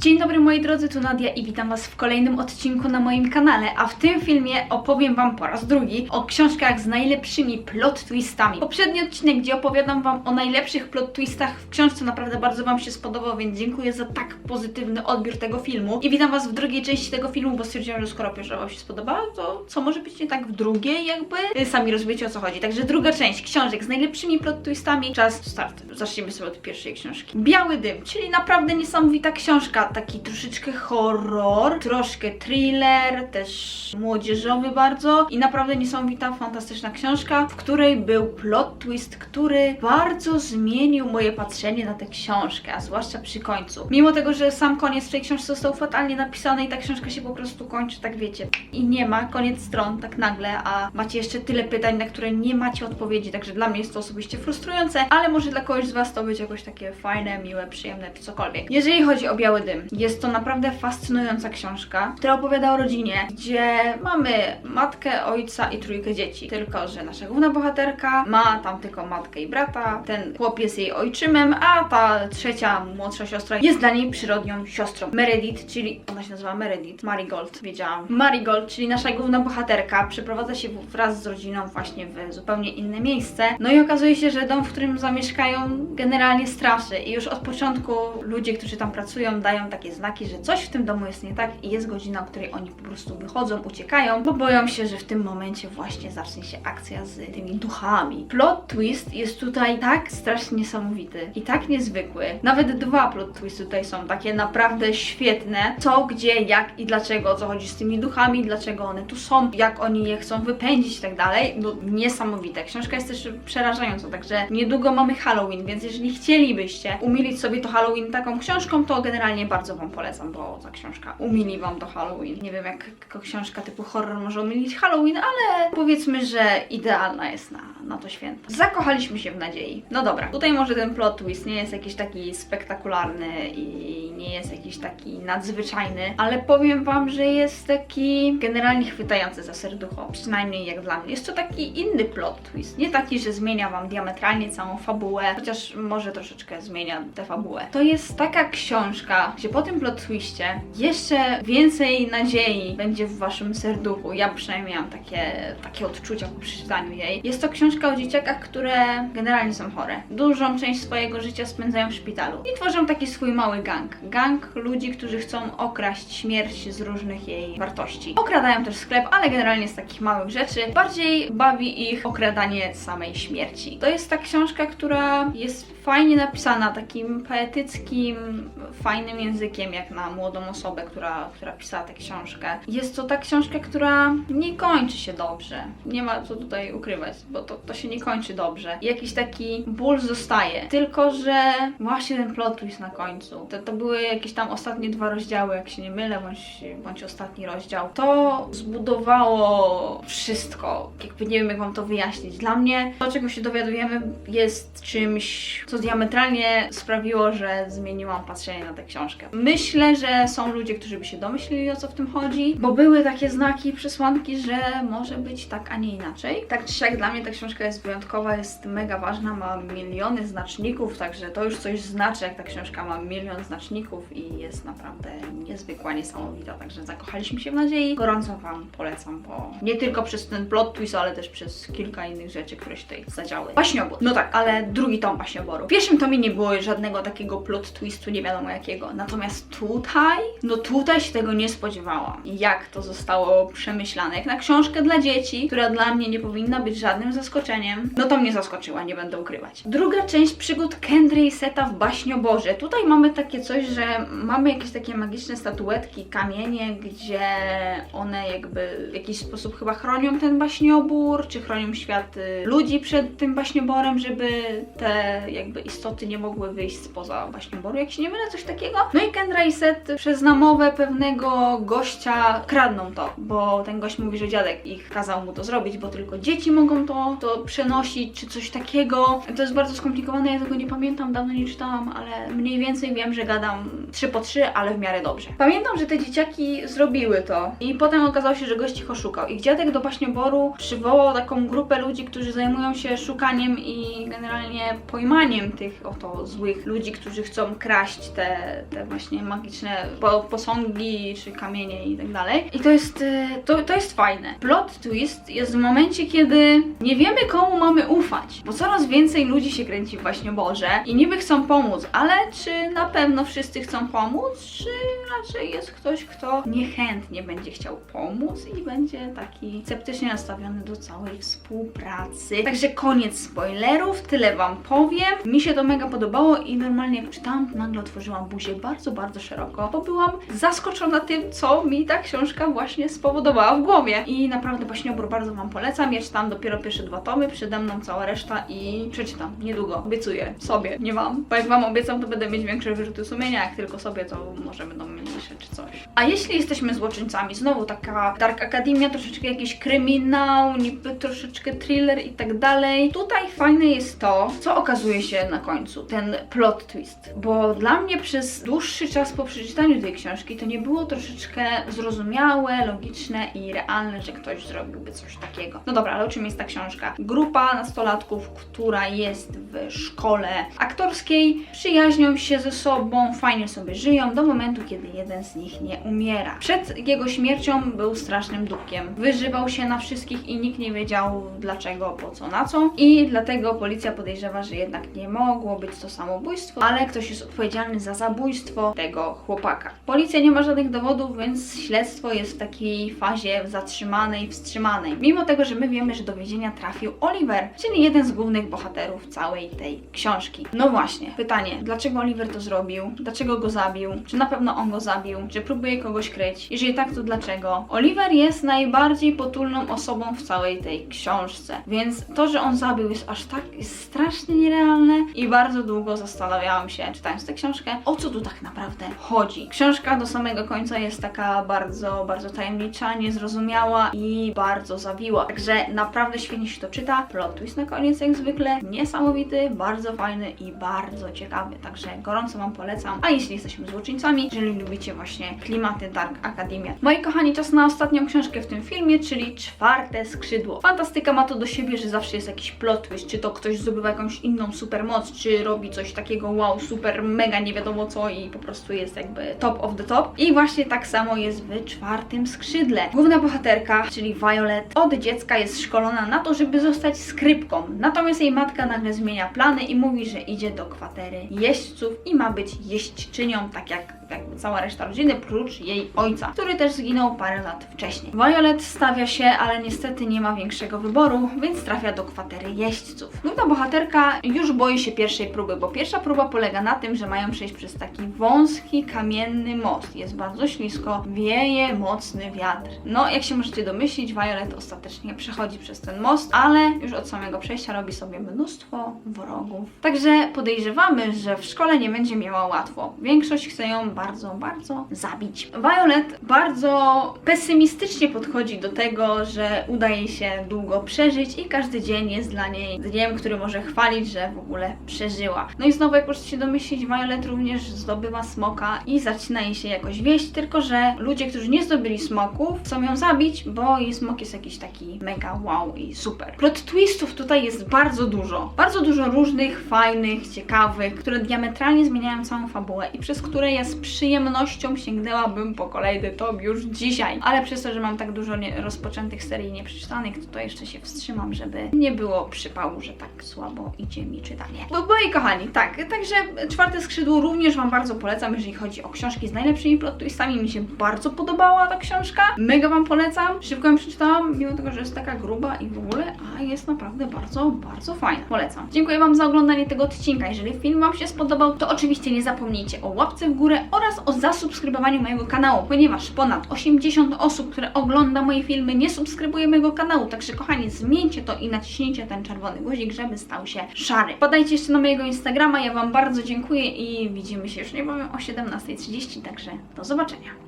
Dzień dobry moi drodzy, tu Nadia i witam Was w kolejnym odcinku na moim kanale, a w tym filmie opowiem Wam po raz drugi o książkach z najlepszymi plot twistami. Poprzedni odcinek, gdzie opowiadam Wam o najlepszych plot twistach w książce naprawdę bardzo Wam się spodobał, więc dziękuję za tak pozytywny odbiór tego filmu i witam Was w drugiej części tego filmu, bo stwierdziłam, że skoro pierwsza Wam się spodobała, to co może być nie tak w drugiej jakby? Sami rozumiecie o co chodzi. Także druga część książek z najlepszymi plot twistami, czas start. Zacznijmy sobie od pierwszej książki. Biały dym, czyli naprawdę niesamowita książka, taki troszeczkę horror, troszkę thriller, też młodzieżowy bardzo i naprawdę niesamowita, fantastyczna książka, w której był plot twist, który bardzo zmienił moje patrzenie na tę książkę, a zwłaszcza przy końcu. Mimo tego, że sam koniec w tej książce został fatalnie napisany i ta książka się po prostu kończy, tak wiecie, i nie ma koniec stron tak nagle, a macie jeszcze tyle pytań, na które nie macie odpowiedzi, także dla mnie jest to osobiście frustrujące, ale może dla kogoś z Was to być jakoś takie fajne, miłe, przyjemne czy cokolwiek. Jeżeli chodzi o Biały Dym, jest to naprawdę fascynująca książka, która opowiada o rodzinie, gdzie mamy matkę, ojca i trójkę dzieci. Tylko, że nasza główna bohaterka ma tam tylko matkę i brata, ten chłop jest jej ojczymem, a ta trzecia, młodsza siostra jest dla niej przyrodnią siostrą. Meredith, czyli ona się nazywa Meredith, Marigold, wiedziałam. Marigold, czyli nasza główna bohaterka, przeprowadza się wraz z rodziną właśnie w zupełnie inne miejsce. No i okazuje się, że dom, w którym zamieszkają, generalnie straszy. I już od początku ludzie, którzy tam pracują, dają takie znaki, że coś w tym domu jest nie tak i jest godzina, o której oni po prostu wychodzą, uciekają, bo boją się, że w tym momencie właśnie zacznie się akcja z tymi duchami. Plot twist jest tutaj tak strasznie niesamowity i tak niezwykły. Nawet dwa plot twisty tutaj są takie naprawdę świetne. Co, gdzie, jak i dlaczego, co chodzi z tymi duchami, dlaczego one tu są, jak oni je chcą wypędzić i tak dalej. No niesamowite. Książka jest też przerażająca, także niedługo mamy Halloween, więc jeżeli chcielibyście umilić sobie to Halloween taką książką, to generalnie bardzo Wam polecam, bo ta książka umili Wam to Halloween. Nie wiem, jak książka typu horror może umilić Halloween, ale powiedzmy, że idealna jest na, na to święto. Zakochaliśmy się w nadziei. No dobra, tutaj może ten plot twist nie jest jakiś taki spektakularny i nie jest jakiś taki nadzwyczajny, ale powiem Wam, że jest taki generalnie chwytający za serducho, przynajmniej jak dla mnie. Jest to taki inny plot twist, nie taki, że zmienia Wam diametralnie całą fabułę, chociaż może troszeczkę zmienia tę fabułę. To jest taka książka, gdzie po tym plot twiście jeszcze więcej nadziei będzie w Waszym serduchu. Ja przynajmniej miałam takie, takie odczucia po przeczytaniu jej. Jest to książka o dzieciakach, które generalnie są chore. Dużą część swojego życia spędzają w szpitalu i tworzą taki swój mały gang. Gang ludzi, którzy chcą okraść śmierć z różnych jej wartości. Okradają też sklep, ale generalnie z takich małych rzeczy. Bardziej bawi ich okradanie samej śmierci. To jest ta książka, która jest fajnie napisana, takim poetyckim, fajnym językiem, jak na młodą osobę, która, która pisała tę książkę. Jest to ta książka, która nie kończy się dobrze. Nie ma co tutaj ukrywać, bo to, to się nie kończy dobrze. Jakiś taki ból zostaje. Tylko, że właśnie ten plot twist na końcu. To, to były jakieś tam ostatnie dwa rozdziały, jak się nie mylę, bądź, bądź ostatni rozdział. To zbudowało wszystko. Jakby nie wiem, jak wam to wyjaśnić. Dla mnie to, czego się dowiadujemy, jest czymś, co diametralnie sprawiło, że zmieniłam patrzenie na tę książkę. Myślę, że są ludzie, którzy by się domyślili, o co w tym chodzi, bo były takie znaki, przesłanki, że może być tak, a nie inaczej. Tak czy siak dla mnie ta książka jest wyjątkowa, jest mega ważna, ma miliony znaczników, także to już coś znaczy, jak ta książka ma milion znaczników i jest naprawdę niezwykła, niesamowita. Także zakochaliśmy się w nadziei. Gorąco Wam polecam, bo nie tylko przez ten plot twist, ale też przez kilka innych rzeczy, które się tutaj zadziały. Baśniobór. No tak, ale drugi tom Baśnioboru. W pierwszym tomie nie było żadnego takiego plot twistu, nie wiadomo jakiego. Natomiast tutaj, no tutaj się tego nie spodziewałam. Jak to zostało przemyślane. Jak na książkę dla dzieci, która dla mnie nie powinna być żadnym zaskoczeniem, no to mnie zaskoczyła, nie będę ukrywać. Druga część przygód Kendry i Seta w Baśnioborze. Tutaj mamy takie coś, że mamy jakieś takie magiczne statuetki, kamienie, gdzie one jakby w jakiś sposób chyba chronią ten baśniobór, czy chronią świat y, ludzi przed tym baśnioborem, żeby te jakby istoty nie mogły wyjść spoza baśnioboru, jak się nie mylę, coś takiego. No i Kendra i Set przez namowę pewnego gościa kradną to, bo ten gość mówi, że dziadek ich kazał mu to zrobić, bo tylko dzieci mogą to, to przenosić, czy coś takiego. To jest bardzo skomplikowane, ja tego nie pamiętam, dawno nie czytałam, ale mniej więcej wiem, że gadam trzy po trzy, ale w miarę dobrze. Pamiętam, że te dzieciaki zrobiły to i potem okazało się, że gość ich oszukał. Ich dziadek do baśnioboru przywołał taką grupę ludzi, którzy zajmują się szukaniem i generalnie pojmaniem tych oto złych ludzi, którzy chcą kraść te, te właśnie magiczne po, posągi czy kamienie i tak dalej. I to jest, e, to, to jest fajne. Plot twist jest w momencie, kiedy nie wiemy komu mamy ufać, bo coraz więcej ludzi się kręci w baśnioborze i niby chcą pomóc, ale czy na pewno wszyscy chcą pomóc, czy raczej jest ktoś, kto niechętnie będzie chciał pomóc i będzie taki sceptycznie nastawiony do całej współpracy. Także koniec spoilerów, tyle wam powiem. Mi się to mega podobało i normalnie jak czytałam, nagle otworzyłam buzię bardzo, bardzo szeroko, bo byłam zaskoczona tym, co mi ta książka właśnie spowodowała w głowie. I naprawdę Baśniobór bardzo wam polecam. Ja czytałam dopiero pierwsze dwa tomy, przede mną cała reszta i przeczytam niedługo. Obiecuję sobie, nie wam. Bo jak wam obiecam, to będę mieć większe wyrzuty sumienia, jak tylko sobie, to może będą mniejsze czy coś. A jeśli jesteśmy złoczyńcami, znowu taka Dark Academia, troszeczkę jakiś kryminał, niby troszeczkę thriller i tak dalej. Tutaj fajne jest to, co okazuje się na końcu, ten plot twist. Bo dla mnie przez dłuższy czas po przeczytaniu tej książki to nie było troszeczkę zrozumiałe, logiczne i realne, że ktoś zrobiłby coś takiego. No dobra, ale o czym jest ta książka? Grupa nastolatków, która jest w szkole aktorskiej, przyjaźnią się ze sobą, fajnie sobie żyją do momentu, kiedy jeden z nich nie umiera. Przed jego śmiercią był strasznym dupkiem. Wyżywał się na wszystkich i nikt nie wiedział dlaczego, po co, na co. I dlatego policja podejrzewa, że jednak nie mogło być to samobójstwo, ale ktoś jest odpowiedzialny za zabójstwo tego chłopaka. Policja nie ma żadnych dowodów, więc śledztwo jest w takiej fazie zatrzymanej, wstrzymanej. Mimo tego, że my wiemy, że do więzienia trafił Oliver, czyli jeden z głównych bohaterów całej tej książki. No właśnie, pytanie, dlaczego Oliver to zrobił? Dlaczego go zabił? Czy na pewno on go zabił? Czy próbuje kogoś kryć? Jeżeli tak, to dlaczego? Oliver jest najbardziej potulną osobą w całej tej książce, więc to, że on zabił jest aż tak jest strasznie nierealne i bardzo długo zastanawiałam się, czytając tę książkę, o co tu tak naprawdę chodzi. Książka do samego końca jest taka bardzo, bardzo tajemnicza, niezrozumiała i bardzo zawiła. Także naprawdę świetnie się to czyta. Plot twist na koniec jak zwykle, niesamowity, bardzo fajny i bardzo ciekawy. Także gorąco Wam polecam. A jeśli jesteśmy złoczyńcami, jeżeli lubicie właśnie klimaty Dark Academia. Moi kochani, czas na ostatnią książkę w tym filmie, czyli Czwarte Skrzydło. Fantastyka ma to do siebie, że zawsze jest jakiś plot twist, czy to ktoś zdobywa jakąś inną supermoc, czy robi coś takiego wow, super, mega nie wiadomo co i po prostu jest jakby top of the top. I właśnie tak samo jest w Czwartym Skrzydle. Główna bohaterka, czyli Violet, od dziecka jest szkolona na to, żeby zostać skrypką. Natomiast jej matka nagle zmienia plany i mówi, że idzie do kwatery jeźdźców i ma być jeźdźczynią, tak jak jakby cała reszta rodziny, prócz jej ojca, który też zginął parę lat wcześniej. Violet stawia się, ale niestety nie ma większego wyboru, więc trafia do kwatery jeźdźców. Główna bohaterka już boi się pierwszej próby, bo pierwsza próba polega na tym, że mają przejść przez taki wąski, kamienny most. Jest bardzo ślisko, wieje mocny wiatr. No, jak się możecie domyślić, Violet ostatecznie przechodzi przez ten most, ale już od samego przejścia robi sobie mnóstwo wrogów. Także podejrzewamy, że w szkole nie będzie miała łatwo. Większość chce ją bardzo, bardzo zabić. Violet bardzo pesymistycznie podchodzi do tego, że udaje się długo przeżyć i każdy dzień jest dla niej dniem, który może chwalić, że w ogóle przeżyła. No i znowu, jak możecie się domyślić, Violet również zdobywa smoka i zaczyna jej się jakoś wieść, tylko że ludzie, którzy nie zdobyli smoków, chcą ją zabić, bo jej smok jest jakiś taki mega wow i super. Plot twistów tutaj jest bardzo dużo. Bardzo dużo różnych, fajnych, ciekawych, które diametralnie zmieniają całą fabułę i przez które ja z przyjemnością sięgnęłabym po kolejny tom już dzisiaj. Ale przez to, że mam tak dużo rozpoczętych serii nieprzeczytanych, to, to jeszcze się wstrzymam, żeby nie było przypału, że tak słabo idzie mi czytanie. Bo moi kochani, tak, także czwarte skrzydło również Wam bardzo polecam, jeżeli chodzi o książki z najlepszymi plot twistami. Mi się bardzo podobała ta książka. Mega Wam polecam. Szybko ją przeczytałam, mimo tego, że jest taka gruba i w ogóle, a jest naprawdę bardzo, bardzo fajna. Polecam. Dziękuję Wam za oglądanie tego odcinka. Jeżeli film Wam się spodobał, to oczywiście nie zapomnijcie o łapce w górę oraz o zasubskrybowaniu mojego kanału, ponieważ ponad 80 osób, które ogląda moje filmy, nie subskrybuje mojego kanału. Także kochani, zmieńcie to i naciśnijcie ten czerwony guzik, żeby stał się szary. Podajcie jeszcze na mojego Instagrama. Ja Wam bardzo dziękuję i widzimy się już niebawem o 17.30. Także do zobaczenia.